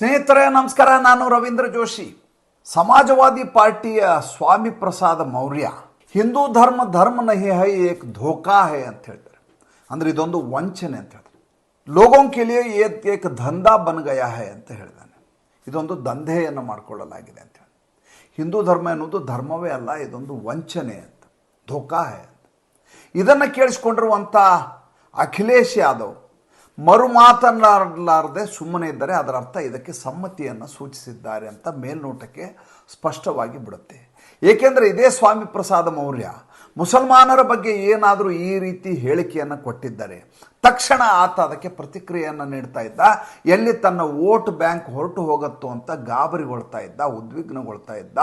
ಸ್ನೇಹಿತರೆ, ನಮಸ್ಕಾರ. ನಾನು ರವೀಂದ್ರ ಜೋಶಿ. ಸಮಾಜವಾದಿ ಪಾರ್ಟಿಯ ಸ್ವಾಮಿ ಪ್ರಸಾದ ಮೌರ್ಯ. ಹಿಂದೂ ಧರ್ಮ ಧರ್ಮ ನಹಿ ಹೈ ಏಕ್ ಧೋಕಾ ಹೈ ಅಂತ ಹೇಳ್ತಾರೆ. ಅಂದ್ರೆ ಇದೊಂದು ವಂಚನೆ ಅಂತ ಹೇಳ್ತಾರೆ. ಲೋಗೋಂ ಲಿಯೆ ಏಕ್ ಏಕ್ ಧಂದಾ ಬನ್ ಗಯಾ ಹೈ ಅಂತ ಹೇಳಿದಾನೆ. ಇದೊಂದು ದಂಧೆಯನ್ನು ಮಾಡಿಕೊಳ್ಳಲಾಗಿದೆ ಅಂತ ಹೇಳಿ ಹಿಂದೂ ಧರ್ಮ ಎನ್ನುವುದು ಧರ್ಮವೇ ಅಲ್ಲ, ಇದೊಂದು ವಂಚನೆ ಅಂತ. ಧೋಕಾ ಹೈ ಅಂತ. ಇದನ್ನು ಕೇಳಿಸ್ಕೊಂಡಿರುವಂಥ ಅಖಿಲೇಶ್ ಯಾದವ್ ಮರು ಮಾತನಾಡಲಾರದೆ ಸುಮ್ಮನೆ ಇದ್ದರೆ ಅದರ ಅರ್ಥ ಇದಕ್ಕೆ ಸಮ್ಮತಿಯನ್ನು ಸೂಚಿಸಿದ್ದಾರೆ ಅಂತ ಮೇಲ್ನೋಟಕ್ಕೆ ಸ್ಪಷ್ಟವಾಗಿ ಬಿಡುತ್ತೆ. ಏಕೆಂದರೆ ಇದೇ ಸ್ವಾಮಿ ಪ್ರಸಾದ ಮೌರ್ಯ ಮುಸಲ್ಮಾನರ ಬಗ್ಗೆ ಏನಾದರೂ ಈ ರೀತಿ ಹೇಳಿಕೆಯನ್ನು ಕೊಟ್ಟಿದ್ದಾರೆ ತಕ್ಷಣ ಆತ ಅದಕ್ಕೆ ಪ್ರತಿಕ್ರಿಯೆಯನ್ನು ನೀಡ್ತಾ ಇದ್ದ. ಎಲ್ಲಿ ತನ್ನ ವೋಟ್ ಬ್ಯಾಂಕ್ ಹೊರಟು ಹೋಗುತ್ತೋ ಅಂತ ಗಾಬರಿಗೊಳ್ತಾ ಇದ್ದ, ಉದ್ವಿಗ್ನಗೊಳ್ತಾ ಇದ್ದ.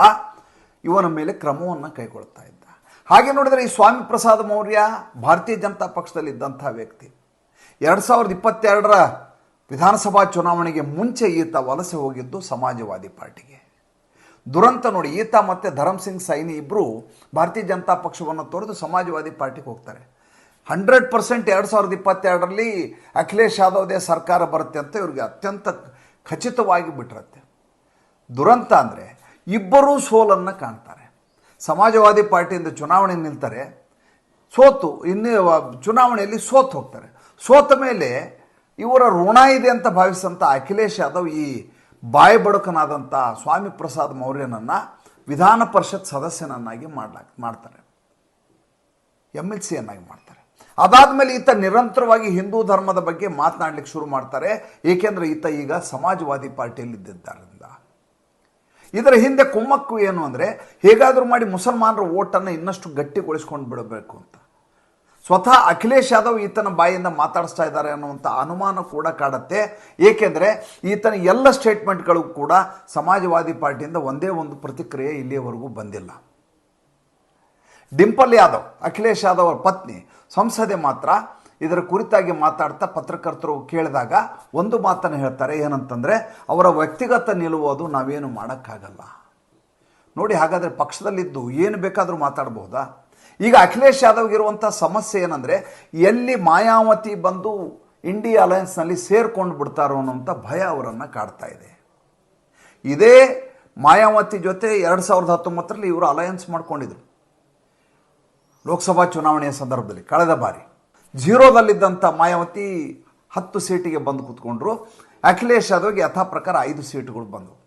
ಇವನ ಮೇಲೆ ಕ್ರಮವನ್ನು ಕೈಗೊಳ್ತಾ ಇದ್ದ. ಹಾಗೆ ನೋಡಿದರೆ ಈ ಸ್ವಾಮಿ ಪ್ರಸಾದ್ ಮೌರ್ಯ ಭಾರತೀಯ ಜನತಾ ಪಕ್ಷದಲ್ಲಿ ಇದ್ದಂಥ ವ್ಯಕ್ತಿ. ಎರಡು ಸಾವಿರದ ಇಪ್ಪತ್ತೆರಡರ ವಿಧಾನಸಭಾ ಚುನಾವಣೆಗೆ ಮುಂಚೆ ಈತ ವಲಸೆ ಹೋಗಿದ್ದು ಸಮಾಜವಾದಿ ಪಾರ್ಟಿಗೆ. ದುರಂತ ನೋಡಿ ಈತ ಮತ್ತು ಧರಮ್ ಸಿಂಗ್ ಸೈನಿ ಇಬ್ಬರು ಭಾರತೀಯ ಜನತಾ ಪಕ್ಷವನ್ನು ತೊರೆದು ಸಮಾಜವಾದಿ ಪಾರ್ಟಿಗೆ ಹೋಗ್ತಾರೆ. ಹಂಡ್ರೆಡ್ ಪರ್ಸೆಂಟ್ ಎರಡು ಸಾವಿರದ ಇಪ್ಪತ್ತೆರಡರಲ್ಲಿ ಅಖಿಲೇಶ್ ಯಾದವ್ದೇ ಸರ್ಕಾರ ಬರುತ್ತೆ ಅಂತ ಇವ್ರಿಗೆ ಅತ್ಯಂತ ಖಚಿತವಾಗಿ ಬಿಟ್ಟಿರುತ್ತೆ. ದುರಂತ ಅಂದರೆ ಇಬ್ಬರೂ ಸೋಲನ್ನು ಕಾಣ್ತಾರೆ. ಸಮಾಜವಾದಿ ಪಾರ್ಟಿಯಿಂದ ಚುನಾವಣೆ ನಿಲ್ತಾರೆ. ಸೋತು, ಇನ್ನು, ಚುನಾವಣೆಯಲ್ಲಿ ಸೋತು ಹೋಗ್ತಾರೆ. ಸೋತ ಮೇಲೆ ಇವರ ಋಣ ಇದೆ ಅಂತ ಭಾವಿಸಿದಂಥ ಅಖಿಲೇಶ್ ಯಾದವ್ ಈ ಬಾಯಿ ಬಡಕನಾದಂಥ ಸ್ವಾಮಿ ಪ್ರಸಾದ್ ಮೌರ್ಯನನ್ನು ವಿಧಾನ ಪರಿಷತ್ ಸದಸ್ಯನನ್ನಾಗಿ ಮಾಡ್ಲಾಕ್ ಮಾಡ್ತಾರೆ. ಎಂ ಎಲ್ ಸಿಯನ್ನಾಗಿ ಮಾಡ್ತಾರೆ. ಅದಾದಮೇಲೆ ಈತ ನಿರಂತರವಾಗಿ ಹಿಂದೂ ಧರ್ಮದ ಬಗ್ಗೆ ಮಾತನಾಡಲಿಕ್ಕೆ ಶುರು ಮಾಡ್ತಾರೆ. ಏಕೆಂದರೆ ಈತ ಈಗ ಸಮಾಜವಾದಿ ಪಾರ್ಟಿಯಲ್ಲಿ ಇದ್ದಿದ್ದರಿಂದ ಇದರ ಹಿಂದೆ ಕುಮ್ಮಕ್ಕು ಏನು ಅಂದರೆ, ಹೇಗಾದರೂ ಮಾಡಿ ಮುಸಲ್ಮಾನರ ಓಟನ್ನು ಇನ್ನಷ್ಟು ಗಟ್ಟಿಗೊಳಿಸ್ಕೊಂಡು ಬಿಡಬೇಕು ಅಂತ. ಸ್ವತಃ ಅಖಿಲೇಶ್ ಯಾದವ್ ಈತನ ಬಾಯಿಂದ ಮಾತಾಡಿಸ್ತಾ ಇದ್ದಾರೆ ಅನ್ನುವಂಥ ಅನುಮಾನ ಕೂಡ ಕಾಡುತ್ತೆ. ಏಕೆಂದರೆ ಈತನ ಎಲ್ಲ ಸ್ಟೇಟ್ಮೆಂಟ್ಗಳು ಕೂಡ ಸಮಾಜವಾದಿ ಪಾರ್ಟಿಯಿಂದ ಒಂದೇ ಒಂದು ಪ್ರತಿಕ್ರಿಯೆ ಇಲ್ಲಿಯವರೆಗೂ ಬಂದಿಲ್ಲ. ಡಿಂಪಲ್ ಯಾದವ್, ಅಖಿಲೇಶ್ ಯಾದವ್ ಅವರ ಪತ್ನಿ ಸಂಸದೆ ಮಾತ್ರ ಇದರ ಕುರಿತಾಗಿ ಮಾತಾಡ್ತಾ ಪತ್ರಕರ್ತರು ಕೇಳಿದಾಗ ಒಂದು ಮಾತನ್ನು ಹೇಳ್ತಾರೆ, ಏನಂತಂದರೆ, ಅವರ ವ್ಯಕ್ತಿಗತ ನಿಲುವು ಅದು, ನಾವೇನು ಮಾಡೋಕ್ಕಾಗಲ್ಲ. ನೋಡಿ, ಹಾಗಾದರೆ ಪಕ್ಷದಲ್ಲಿದ್ದು ಏನು ಬೇಕಾದರೂ ಮಾತಾಡಬಹುದಾ ಈಗ ಅಖಿಲೇಶ್ ಯಾದವ್ಗಿರುವಂಥ ಸಮಸ್ಯೆ ಏನಂದರೆ, ಎಲ್ಲಿ ಮಾಯಾವತಿ ಬಂದು ಇಂಡಿಯಾ ಅಲಯನ್ಸ್ನಲ್ಲಿ ಸೇರ್ಕೊಂಡು ಬಿಡ್ತಾರೋ ಅನ್ನೋಂಥ ಭಯ ಅವರನ್ನು ಕಾಡ್ತಾ ಇದೆ. ಇದೇ ಮಾಯಾವತಿ ಜೊತೆ ಎರಡು ಸಾವಿರದ ಹತ್ತೊಂಬತ್ತರಲ್ಲಿ ಇವರು ಅಲಯನ್ಸ್ ಮಾಡ್ಕೊಂಡಿದ್ರು. ಲೋಕಸಭಾ ಚುನಾವಣೆಯ ಸಂದರ್ಭದಲ್ಲಿ, ಕಳೆದ ಬಾರಿ. ಜೀರೋದಲ್ಲಿದ್ದಂಥ ಮಾಯಾವತಿ ಹತ್ತು ಸೀಟಿಗೆ ಬಂದು ಕೂತ್ಕೊಂಡ್ರು. ಅಖಿಲೇಶ್ ಯಾದವ್ಗೆ ಯಥಾ ಪ್ರಕಾರ ಐದು ಸೀಟುಗಳು ಬಂದವು.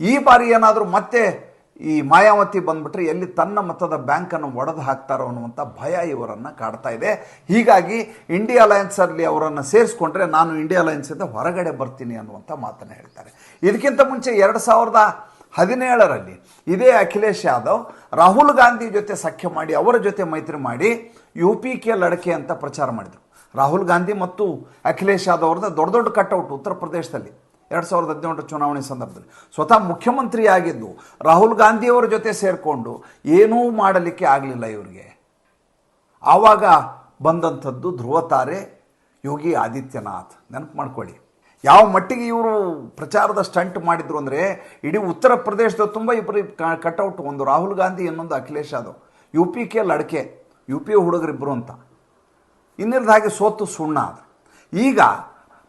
ಈ ಬಾರಿ ಏನಾದರೂ ಮತ್ತೆ ಈ ಮಾಯಾವತಿ ಬಂದ್ಬಿಟ್ರೆ ಎಲ್ಲಿ ತನ್ನ ಮತದ ಬ್ಯಾಂಕನ್ನು ಒಡೆದು ಹಾಕ್ತಾರೋ ಅನ್ನುವಂಥ ಭಯ ಇವರನ್ನು ಕಾಡ್ತಾ ಇದೆ. ಹೀಗಾಗಿ ಇಂಡಿಯಾ ಅಲಯನ್ಸಲ್ಲಿ ಅವರನ್ನು ಸೇರಿಸ್ಕೊಂಡ್ರೆ ನಾನು ಇಂಡಿಯಾ ಅಲಯನ್ಸಿಂದ ಹೊರಗಡೆ ಬರ್ತೀನಿ ಅನ್ನುವಂಥ ಮಾತನ್ನು ಹೇಳ್ತಾರೆ. ಇದಕ್ಕಿಂತ ಮುಂಚೆ ಎರಡು ಸಾವಿರದ ಹದಿನೇಳರಲ್ಲಿ ಇದೇ ಅಖಿಲೇಶ್ ಯಾದವ್, ರಾಹುಲ್ ಗಾಂಧಿ ಜೊತೆ ಸಖ್ಯ ಮಾಡಿ, ಅವರ ಜೊತೆ ಮೈತ್ರಿ ಮಾಡಿ ಯು ಪಿ ಕೆ ಲಡಕೆ ಅಂತ ಪ್ರಚಾರ ಮಾಡಿದರು. ರಾಹುಲ್ ಗಾಂಧಿ ಮತ್ತು ಅಖಿಲೇಶ್ ಯಾದವ್ ಅವ್ರದ್ದು ದೊಡ್ಡ ದೊಡ್ಡ ಕಟ್ಔಟ್ ಉತ್ತರ ಪ್ರದೇಶದಲ್ಲಿ. ಎರಡು ಸಾವಿರದ ಹದಿನೇಳರ ಚುನಾವಣೆ ಸಂದರ್ಭದಲ್ಲಿ. ಸ್ವತಃ ಮುಖ್ಯಮಂತ್ರಿಯಾಗಿದ್ದು ರಾಹುಲ್ ಗಾಂಧಿಯವರ ಜೊತೆ ಸೇರಿಕೊಂಡು ಏನೂ ಮಾಡಲಿಕ್ಕೆ ಆಗಲಿಲ್ಲ ಇವರಿಗೆ. ಆವಾಗ ಬಂದಂಥದ್ದು ಧ್ರುವ ತಾರೆ, ಯೋಗಿ ಆದಿತ್ಯನಾಥ್. ನೆನಪು ಮಾಡ್ಕೊಳ್ಳಿ. ಯಾವ ಮಟ್ಟಿಗೆ ಇವರು ಪ್ರಚಾರದ ಸ್ಟಂಟ್ ಮಾಡಿದ್ರು ಅಂದರೆ ಇಡೀ ಉತ್ತರ ಪ್ರದೇಶದ ತುಂಬ ಇಬ್ಬರು ಕಟ್ಔಟ್ ಒಂದು ರಾಹುಲ್ ಗಾಂಧಿ ಇನ್ನೊಂದು ಅಖಿಲೇಶ್ ಯಾದವ್. ಯು ಪಿ ಕೆ ಲಡಕೆ ಯು ಪಿ ಹುಡುಗರಿಬ್ಬರು ಅಂತ. ಇನ್ನಿರ್ದ ಹಾಗೆ ಸೋತು ಸುಣ್ಣ ಅದು ಈಗ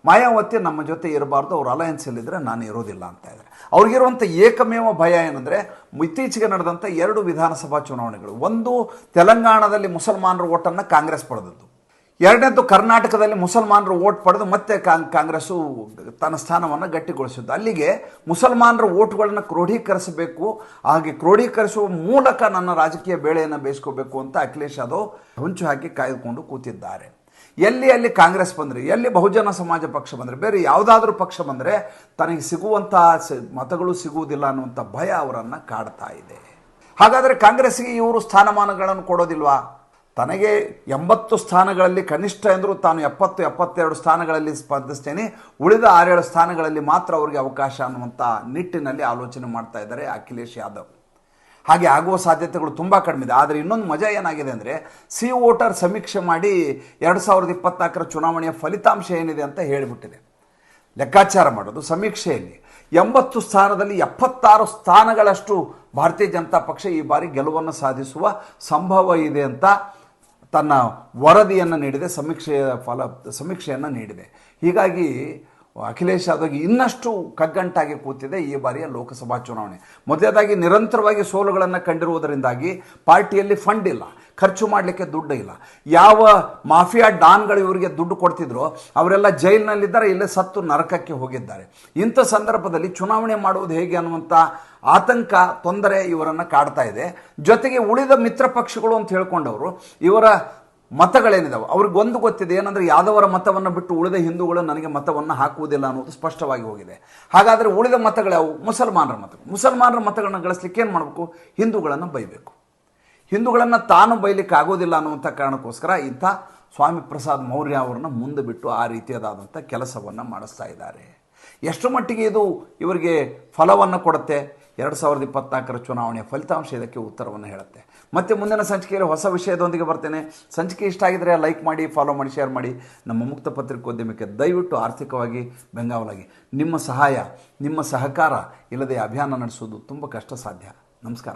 ಮಾಯಾವತಿ ನಮ್ಮ ಜೊತೆ ಇರಬಾರ್ದು, ಅವ್ರು ಅಲಯನ್ಸಲ್ಲಿದ್ದರೆ ನಾನು ಇರೋದಿಲ್ಲ ಅಂತ ಇದ್ದಾರೆ ಅವ್ರಿಗಿರುವಂಥ ಏಕಮೇವ ಭಯ ಏನಂದರೆ, ಇತ್ತೀಚೆಗೆ ನಡೆದಂಥ ಎರಡು ವಿಧಾನಸಭಾ ಚುನಾವಣೆಗಳು. ಒಂದು, ತೆಲಂಗಾಣದಲ್ಲಿ ಮುಸಲ್ಮಾನರ ಓಟನ್ನು ಕಾಂಗ್ರೆಸ್ ಪಡೆದದ್ದು. ಎರಡನೇದು ಕರ್ನಾಟಕದಲ್ಲಿ ಮುಸಲ್ಮಾನರು ಓಟ್ ಪಡೆದು ಮತ್ತೆ ಕಾಂಗ್ರೆಸ್ಸು ತನ್ನ ಸ್ಥಾನವನ್ನು ಗಟ್ಟಿಗೊಳಿಸಿದ್ದು. ಅಲ್ಲಿಗೆ ಮುಸಲ್ಮಾನರ ಓಟ್ಗಳನ್ನು ಕ್ರೋಢೀಕರಿಸಬೇಕು. ಹಾಗೆ ಕ್ರೋಢೀಕರಿಸುವ ಮೂಲಕ ನನ್ನ ರಾಜಕೀಯ ಬೇಳೆಯನ್ನು ಬೇಯಿಸ್ಕೋಬೇಕು ಅಂತ ಅಖಿಲೇಶ್ ಯಾದವ್ ಹುಂಚು ಹಾಕಿ ಕಾಯ್ದುಕೊಂಡು ಕೂತಿದ್ದಾರೆ. ಎಲ್ಲಿ ಅಲ್ಲಿ ಕಾಂಗ್ರೆಸ್ ಬಂದರೆ, ಎಲ್ಲಿ ಬಹುಜನ ಸಮಾಜ ಪಕ್ಷ ಬಂದರೆ, ಬೇರೆ ಯಾವುದಾದ್ರೂ ಪಕ್ಷ ಬಂದರೆ ತನಗೆ ಸಿಗುವಂಥ ಮತಗಳು ಸಿಗುವುದಿಲ್ಲ ಅನ್ನುವಂಥ ಭಯ ಅವರನ್ನು ಕಾಡ್ತಾ ಇದೆ. ಹಾಗಾದರೆ ಕಾಂಗ್ರೆಸ್ಗೆ ಇವರು ಸ್ಥಾನಮಾನಗಳನ್ನು ಕೊಡೋದಿಲ್ವಾ? ತನಗೆ ಎಂಬತ್ತು ಸ್ಥಾನಗಳಲ್ಲಿ ಕನಿಷ್ಠ ಎಂದರೂ ತಾನು ಎಪ್ಪತ್ತು, ಎಪ್ಪತ್ತೆರಡು ಸ್ಥಾನಗಳಲ್ಲಿ ಸ್ಪರ್ಧಿಸ್ತೇನೆ, ಉಳಿದ ಆರೇಳು ಸ್ಥಾನಗಳಲ್ಲಿ ಮಾತ್ರ ಅವರಿಗೆ ಅವಕಾಶ ಅನ್ನುವಂಥ ನಿಟ್ಟಿನಲ್ಲಿ ಆಲೋಚನೆ ಮಾಡ್ತಾ ಇದ್ದಾರೆ ಅಖಿಲೇಶ್ ಯಾದವ್. ಹಾಗೆ ಆಗುವ ಸಾಧ್ಯತೆಗಳು ತುಂಬ ಕಡಿಮೆ ಇದೆ. ಆದರೆ ಇನ್ನೊಂದು ಮಜಾ ಏನಾಗಿದೆ ಅಂದರೆ ಸಿ ವೋಟರ್ ಸಮೀಕ್ಷೆ ಮಾಡಿ ಎರಡು ಸಾವಿರದ ಇಪ್ಪತ್ನಾಲ್ಕರ ಚುನಾವಣೆಯ ಫಲಿತಾಂಶ ಏನಿದೆ ಅಂತ ಹೇಳಿಬಿಟ್ಟಿದೆ. ಲೆಕ್ಕಾಚಾರ ಮಾಡೋದು ಸಮೀಕ್ಷೆಯಲ್ಲಿ. ಎಂಬತ್ತು ಸ್ಥಾನದಲ್ಲಿ ಎಪ್ಪತ್ತಾರು ಸ್ಥಾನಗಳಷ್ಟು ಭಾರತೀಯ ಜನತಾ ಪಕ್ಷ ಈ ಬಾರಿ ಗೆಲುವನ್ನು ಸಾಧಿಸುವ ಸಂಭವ ಇದೆ ಅಂತ ತನ್ನ ವರದಿಯನ್ನು ನೀಡಿದೆ, ಸಮೀಕ್ಷೆಯ ಫಲ, ಸಮೀಕ್ಷೆಯನ್ನು ನೀಡಿದೆ. ಹೀಗಾಗಿ ಅಖಿಲೇಶ್ ಯಾದವ್ಗೆ ಇನ್ನಷ್ಟು ಕಗ್ಗಂಟಾಗಿ ಕೂತಿದೆ ಈ ಬಾರಿಯ ಲೋಕಸಭಾ ಚುನಾವಣೆ. ಮೊದಲನೇದಾಗಿ ನಿರಂತರವಾಗಿ ಸೋಲುಗಳನ್ನು ಕಂಡಿರುವುದರಿಂದಾಗಿ ಪಾರ್ಟಿಯಲ್ಲಿ ಫಂಡ್ ಇಲ್ಲ, ಖರ್ಚು ಮಾಡಲಿಕ್ಕೆ ದುಡ್ಡು ಇಲ್ಲ. ಯಾವ ಮಾಫಿಯಾ ಡಾನ್ಗಳು ಇವರಿಗೆ ದುಡ್ಡು ಕೊಡ್ತಿದ್ರು ಅವರೆಲ್ಲ ಜೈಲಿನಲ್ಲಿದ್ದಾರೆ, ಇಲ್ಲೇ ಸತ್ತು ನರಕಕ್ಕೆ ಹೋಗಿದ್ದಾರೆ. ಇಂಥ ಸಂದರ್ಭದಲ್ಲಿ ಚುನಾವಣೆ ಮಾಡುವುದು ಹೇಗೆ ಅನ್ನುವಂಥ ಆತಂಕ, ತೊಂದರೆ ಇವರನ್ನು ಕಾಡ್ತಾ ಇದೆ. ಜೊತೆಗೆ ಉಳಿದ ಮಿತ್ರ ಪಕ್ಷಗಳು ಅಂತ ಹೇಳ್ಕೊಂಡವರು, ಇವರ ಮತಗಳೇನಿದಾವೆ? ಅವ್ರಿಗೆ ಒಂದು ಗೊತ್ತಿದೆ, ಏನಂದ್ರೆ ಯಾದವರ ಮತವನ್ನು ಬಿಟ್ಟು ಉಳಿದ ಹಿಂದೂಗಳು ನನಗೆ ಮತವನ್ನು ಹಾಕುವುದಿಲ್ಲ ಅನ್ನೋದು ಸ್ಪಷ್ಟವಾಗಿ ಹೋಗಿದೆ. ಹಾಗಾದರೆ ಉಳಿದ ಮತಗಳ್ಯಾವು ಮುಸಲ್ಮಾನರ ಮತಗಳು. ಮುಸಲ್ಮಾನರ ಮತಗಳನ್ನು ಗಳಿಸ್ಲಿಕ್ಕೆ ಏನು ಮಾಡಬೇಕು? ಹಿಂದೂಗಳನ್ನು ಬೈಬೇಕು. ಹಿಂದೂಗಳನ್ನು ತಾನು ಬೈಲಿಕ್ಕೆ ಆಗೋದಿಲ್ಲ ಅನ್ನುವಂಥ ಕಾರಣಕ್ಕೋಸ್ಕರ ಇಂಥ ಸ್ವಾಮಿ ಪ್ರಸಾದ್ ಮೌರ್ಯ ಅವರನ್ನು ಮುಂದೆ ಬಿಟ್ಟು ಆ ರೀತಿಯಾದಂಥ ಕೆಲಸವನ್ನು ಮಾಡಿಸ್ತಾ ಇದ್ದಾರೆ. ಎಷ್ಟು ಮಟ್ಟಿಗೆ ಇದು ಇವರಿಗೆ ಫಲವನ್ನು ಕೊಡುತ್ತೆ? ಎರಡು ಸಾವಿರದ ಇಪ್ಪತ್ನಾಲ್ಕರ ಚುನಾವಣೆಯ ಫಲಿತಾಂಶ ಇದಕ್ಕೆ ಉತ್ತರವನ್ನು ಹೇಳುತ್ತೆ. ಮತ್ತೆ ಮುಂದಿನ ಸಂಚಿಕೆಯಲ್ಲಿ ಹೊಸ ವಿಷಯದೊಂದಿಗೆ ಬರ್ತೇನೆ. ಸಂಚಿಕೆ ಇಷ್ಟ ಆಗಿದರೆ ಲೈಕ್ ಮಾಡಿ ಫಾಲೋ ಮಾಡಿ ಶೇರ್ ಮಾಡಿ. ನಮ್ಮ ಮುಕ್ತ ಪತ್ರಿಕೋದ್ಯಮಕ್ಕೆ ದಯವಿಟ್ಟು ಆರ್ಥಿಕವಾಗಿ ಬೆಂಗಾವಲಾಗಿ. ನಿಮ್ಮ ಸಹಾಯ, ನಿಮ್ಮ ಸಹಕಾರ ಇಲ್ಲದೆ ಅಭಿಯಾನ ನಡೆಸೋದು ತುಂಬ ಕಷ್ಟ ಸಾಧ್ಯ ನಮಸ್ಕಾರ.